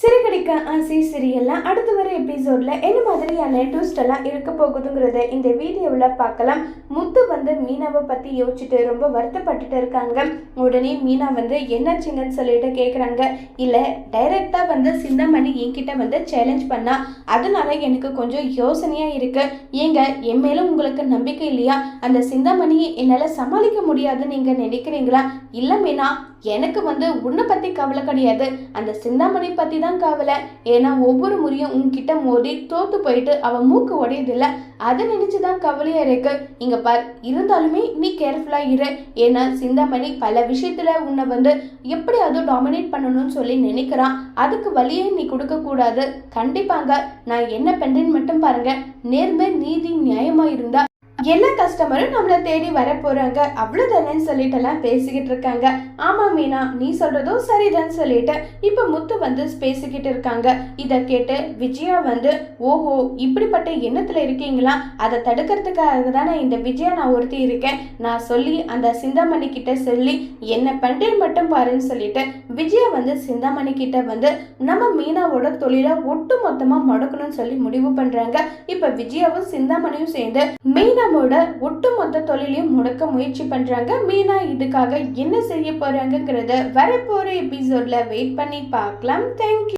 சிறுகடிக்க ஆசை சீரியல்ல அடுத்து வர எபிசோடில் என்ன மாதிரியான ட்விஸ்ட் எல்லாம் இருக்க போகுதுங்கிறத இந்த வீடியோவில் பார்க்கலாம். முத்து வந்து மீனாவை பற்றி யோசிச்சுட்டு ரொம்ப வருத்தப்பட்டுட்டு இருக்காங்க. உடனே மீனா வந்து என்னாச்சுங்கன்னு சொல்லிட்டு கேட்குறாங்க இல்லை டைரெக்டாக வந்து சின்னமணி என்கிட்ட வந்து சேலஞ்ச் பண்ணா. அதனால எனக்கு கொஞ்சம் யோசனையாக இருக்கு. ஏங்க என் மேலும் உங்களுக்கு நம்பிக்கை இல்லையா? அந்த சிந்தாமணியை என்னால் சமாளிக்க முடியாதுன்னு நீங்கள் நினைக்கிறீங்களா? இல்லை மீனா எனக்கு வந்து உன்னை பற்றி கவலை கிடையாது. அந்த சிந்தாமணி பற்றி தான் கவலை. ஏன்னா ஒவ்வொரு முறையும் உன்கிட்ட மோதி தோத்து போயிட்டு அவன் மூக்கு உடையதில்லை. அதை நினச்சி தான் கவலையாக இருக்கு. இங்கே பார் இருந்தாலுமே நீ கேர்ஃபுல்லாக இரு. ஏன்னா சிந்தாமணி பல விஷயத்தில் உன்னை வந்து எப்படியாவது டாமினேட் பண்ணணும்னு சொல்லி நினைக்கிறான். அதுக்கு வழியே நீ கொடுக்கக்கூடாது. கண்டிப்பாங்க நான் என்ன பண்ணுறேன்னு மட்டும் பாருங்க. நேர்மை நீதி நியாயமாக இருந்தா எல்லா கஸ்டமரும் நம்மளை தேடி வர போறாங்க. அவ்வளவுதானேன்னு சொல்லிட்டு எல்லாம் பேசிக்கிட்டு இருக்காங்க. ஆமா மீனா நீ சொல்றதும் சரிதான் சொல்லிட்டு இப்ப முத்து வந்து பேசிக்கிட்டு இருக்காங்க. இத கேட்டு விஜயா வந்து ஓஹோ இப்படிப்பட்ட எண்ணத்துல இருக்கீங்களா? அதை தடுக்கிறதுக்காக தானே இந்த விஜயா நான் ஒருத்தி இருக்கேன். நான் சொல்லி அந்த சிந்தாமணி கிட்ட சொல்லி என்ன பண்றேன் மட்டும் பாருன்னு சொல்லிட்டு விஜயா வந்து சிந்தாமணி கிட்ட வந்து நம்ம மீனாவோட தொழிலை ஒட்டு மொத்தமா முடக்கணும்னு சொல்லி முடிவு பண்றாங்க. இப்ப விஜயாவும் சிந்தாமணியும் சேர்ந்து மீனா அவங்களோட ஒட்டுமொத்த தொழிலையும் முடக்க முயற்சி பண்றாங்க. மீனா இதுக்காக என்ன செய்ய போகிறாங்கங்கிறத வரப்போகிற எபிசோடில் வெயிட் பண்ணி பார்க்கலாம். தேங்க்யூ